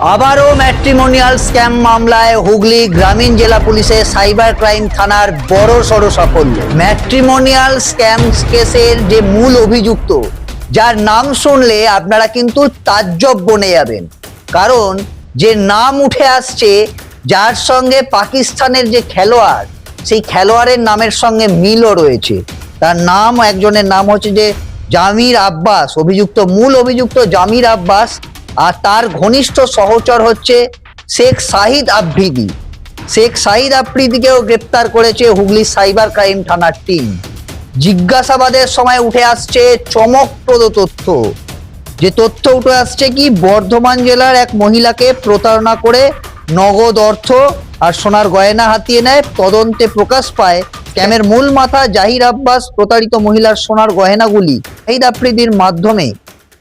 আবারও matrimonial scam মামলায় হুগলি গ্রামীণ জেলা পুলিশের সাইবার ক্রাইম থানার বড় সড় সাফল্য। ম্যাট্রিমোনিয়াল স্ক্যাম কেসের যে মূল অভিযুক্ত, যার নাম শুনলে আপনারা কিন্তু তাজ্জব বনে যাবেন। কারণ যে নাম উঠে আসছে, যার সঙ্গে পাকিস্তানের যে খেলোয়াড়, সেই খেলোয়াড়ের নামের সঙ্গে মিলও রয়েছে। তার নাম, একজনের নাম হচ্ছে যে জামির আব্বাস। অভিযুক্ত, মূল অভিযুক্ত জামির আব্বাস আর তার ঘনিষ্ঠ সহচর হচ্ছে শেখ শাহিদ আফ্রিদি। শেখ শাহিদ আফ্রিদিকেও গ্রেপ্তার করেছে হুগলি সাইবার ক্রাইম থানার টিম। জিজ্ঞাসাবাদের সময় উঠে আসছে চমকপ্রদ তথ্য। যে তথ্য উঠে আসছে কি, বর্ধমান জেলার এক মহিলাকে প্রতারণা করে নগদ অর্থ আর সোনার গয়না হাতিয়ে নেয়, তদন্তে প্রকাশ পায় স্ক্যামের মূল মাথা জাহির আব্বাস প্রতারিত মহিলার সোনার গয়নাগুলি শাহিদ আফ্রিদির মাধ্যমে।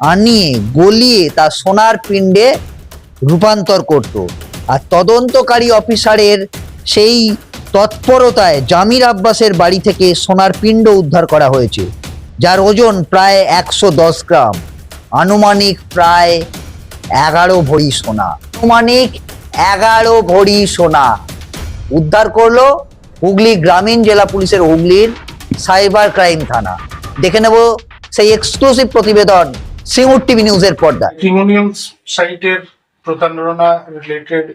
আনিয়ে, গলিয়ে তা সোনার পিণ্ডে রূপান্তর করত। আর তদন্তকারী অফিসারের সেই তৎপরতায় জামির আব্বাসের বাড়ি থেকে সোনার পিণ্ড উদ্ধার করা হয়েছে, যার ওজন প্রায় একশো দশ গ্রাম। আনুমানিক প্রায় এগারো ভরি সোনা। আনুমানিক এগারো ভরি সোনা উদ্ধার করল হুগলি গ্রামীণ জেলা পুলিশের হুগলির সাইবার ক্রাইম থানা। দেখে নেব সেই এক্সক্লুসিভ প্রতিবেদন সিঙ্গুর টিভি নিউজের পর্দায় ম্যাট্রিমোনিয়াল সাইটের প্রতারণা রিলেটেড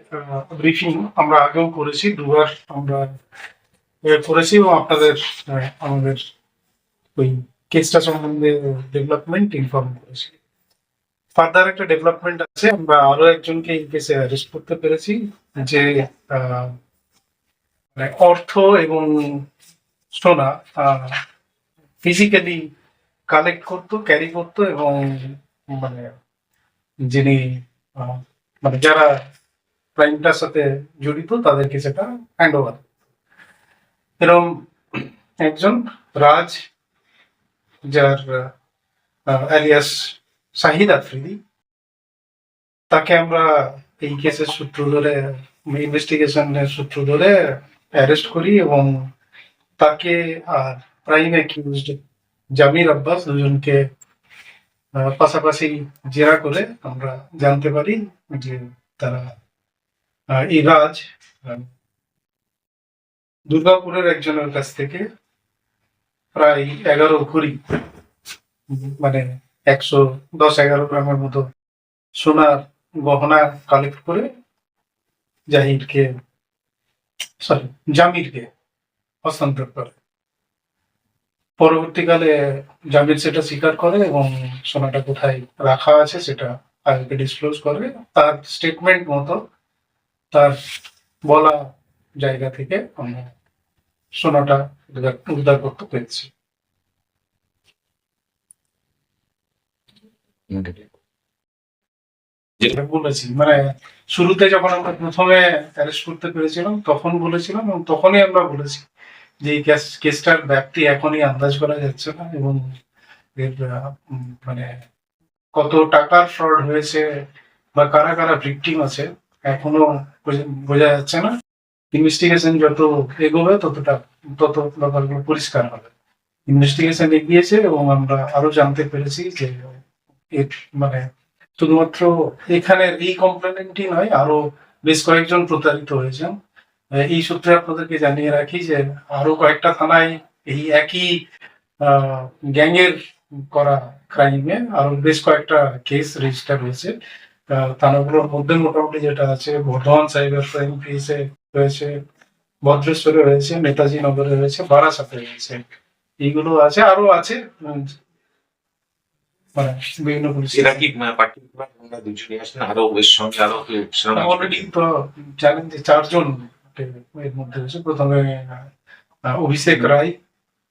ব্রিফিং আমরা আগেও করেছি, দুবার আমরা করেছি এবং আপনাদের আমাদের ওই কেসটা সম্বন্ধে ডেভেলপমেন্ট ইনফর্ম করেছি। ফার্দার একটা ডেভেলপমেন্ট আছে, আমরা আরও একজনকে এই কেসে অ্যারেস্ট করতে পেরেছি, যে মানে অর্থ এবং সোনা ফিজিক্যালি কালেক্ট করতো ক্যারি করতো এবং মানে যিনি মানে যারা ক্রাইমটার সাথে জড়িত তাদেরকে সেটা হ্যান্ড ওভার এরকম একজন রাজ, যার অ্যালিয়াস শাহিদ আফ্রিদি। তাকে আমরা এই কেসের সূত্র ধরে ইনভেস্টিগেশনের সূত্র ধরে অ্যারেস্ট করি এবং তাকে আর প্রাইম অ্যাকিউজড জামির আব্বাস দুজনকে পাশাপাশি জেরা করে আমরা জানতে পারি যে তারা এই রাজ দুর্গাপুরের একজনের কাছ থেকে প্রায় এগারো উম, মানে একশো দশ এগারো গ্রামের মতো সোনার গহনা কালেক্ট করে জাহিরকে সরি জামিরকে হস্তান্তর করে। পরবর্তীকালে জামির সেটা স্বীকার করে এবং সোনাটা কোথায় রাখা আছে সেটা আগে ডিসক্লোজ করে। তার স্টেটমেন্ট মতো তার বলা জায়গা থেকে আমরা সোনাটা উদ্ধার- উদ্ধার করতে পেরেছি। যেটা বলেছি মানে শুরুতে যখন আমরা প্রথমে অ্যারেস্ট করতে পেরেছিলাম, তখন বলেছিলাম এবং তখনই আমরা বলেছি। যে কেসটার ব্যাপ্তি এখনই আন্দাজ করা যাচ্ছে না এবং এর মানে কত টাকার ফ্রড হয়েছে বা কারা কারা ভিকটিম আছে এখনও বোঝা- যাচ্ছে না। ইনভেস্টিগেশন যত এগোবে ততটা, তত ব্যাপারগুলো পরিষ্কার হবে। ইনভেস্টিগেশন এগিয়েছে এবং আমরা আরও জানতে পেরেছি যে মানে শুধুমাত্র এখানে এই কমপ্লেনেন্টই নয়, আরও বেশ কয়েকজন প্রতারিত হয়েছেন। এই সূত্রে আপনাদেরকে জানিয়ে রাখি যে আরও কয়েকটা থানায় এই একই গ্যাংয়ের করা ক্রাইমে আরও বেশ কয়েকটা কেস রেজিস্টার হয়েছে। থানাগুলোর মধ্যে মোটামুটি যেটা আছে বর্ধমান সাইবার ক্রাইম পিএসএ রয়েছে ভদ্রেশ্বরে রয়েছে নেতাজি নগরে রয়েছে বারাসাতে রয়েছে। এইগুলো আছে আরও আছে মানে বিভিন্ন পুলিশ এরা কি পার্টিকুলার আমরা দুজনই আসেন? আরও এর সঙ্গে আরও কেউ সেরকম আছে? অলরেডি তো জানেন যে চারজন এর মধ্যে হয়েছে। প্রথমে অভিষেক রায়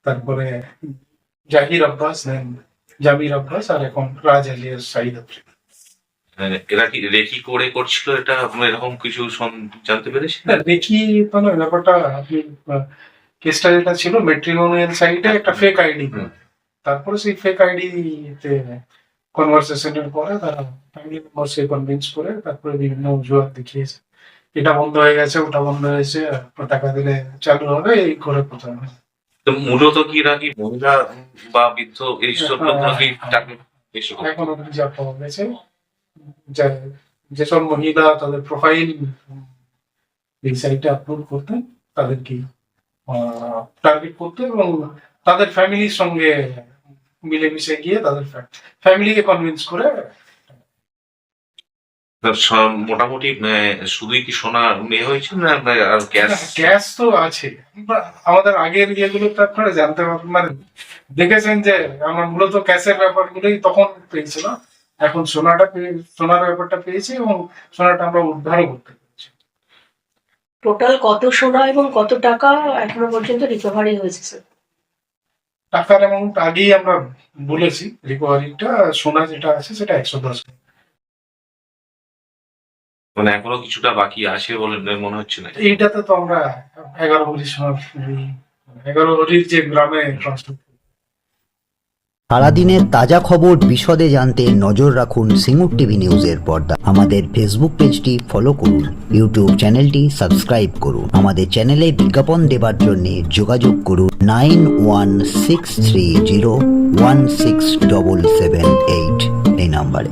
তারপরে জাহির আব্বাস দেন জামির আব্বাস আর এখন রাজ আলিয়াস সাইদ আফ্রিদি। মানে এরা কি রেকি করে করছিল এটা? এরকম কিছু জানতে পেরেছি না, দেখি তো না ব্যাপারটা আপনি কেসটা যেটা ছিল মেট্রিমোনিয়াল সাইটে একটা ফেক আইডি তারপরে সেই ফেক আইডি তে কনভারসেশনের পরে তারা ফ্যামিলি মেম্বারসকে কনভিন্স করে তারপরে বিভিন্ন অজুহাত দেখিয়েছে। এটা বন্ধ হয়ে গেছে ওটা বন্ধ হয়েছে টাকা দিলে চালু হবে এই করে প্রথমে। তো মূলত কি এরা কি মহিলা বা বৃদ্ধ এই সব লোক নাকি এখন যা পাওয়া গেছে। যেসব মহিলা তাদের প্রোফাইল এই সাইটে আপলোড করতেন তাদেরকে টার্গেট করতে এবং তাদের ফ্যামিলির সঙ্গে মিলেমিশে গিয়ে তাদের ফ্যামিলিকে কনভিন্স করে মোটামুটি আহ, শুধুই কি সোনা নিয়ে হয়েছে না আর গ্যাস গ্যাস তো আছে। আমাদের আগের ইয়েগুলো তো আপনারা জানতে পারবেন মানে দেখেছেন যে আমরা মূলত ক্যাশের ব্যাপারগুলোই তখন পেয়েছিলাম। এখন সোনাটা পেয়ে সোনার ব্যাপারটা পেয়েছি এবং সোনাটা আমরা উদ্ধারও করতে পেরেছি। টোটাল কত সোনা এবং কত টাকা এখনও পর্যন্ত রিকভারি হয়েছে স্যার টাকার অ্যামাউন্ট আগেই আমরা বলেছি রিকভারিটা সোনা যেটা আছে সেটা একশো দশ। মানে এখনও কিছুটা বাকি আছে বলে মনে হচ্ছে না। এইটাতে তো আমরা এগারো সোনা এই এগারো ভরির যে গ্রামে সারাদিনের তাজা খবর বিশদে জানতে নজর রাখুন সিঙ্গুর টিভি নিউজের পর্দা। আমাদের ফেসবুক পেজটি ফলো করুন ইউটিউব চ্যানেলটি সাবস্ক্রাইব করুন। আমাদের চ্যানেলে বিজ্ঞাপন দেবার জন্য যোগাযোগ করুন nine one six three zero one six double seven eight এই নাম্বারে।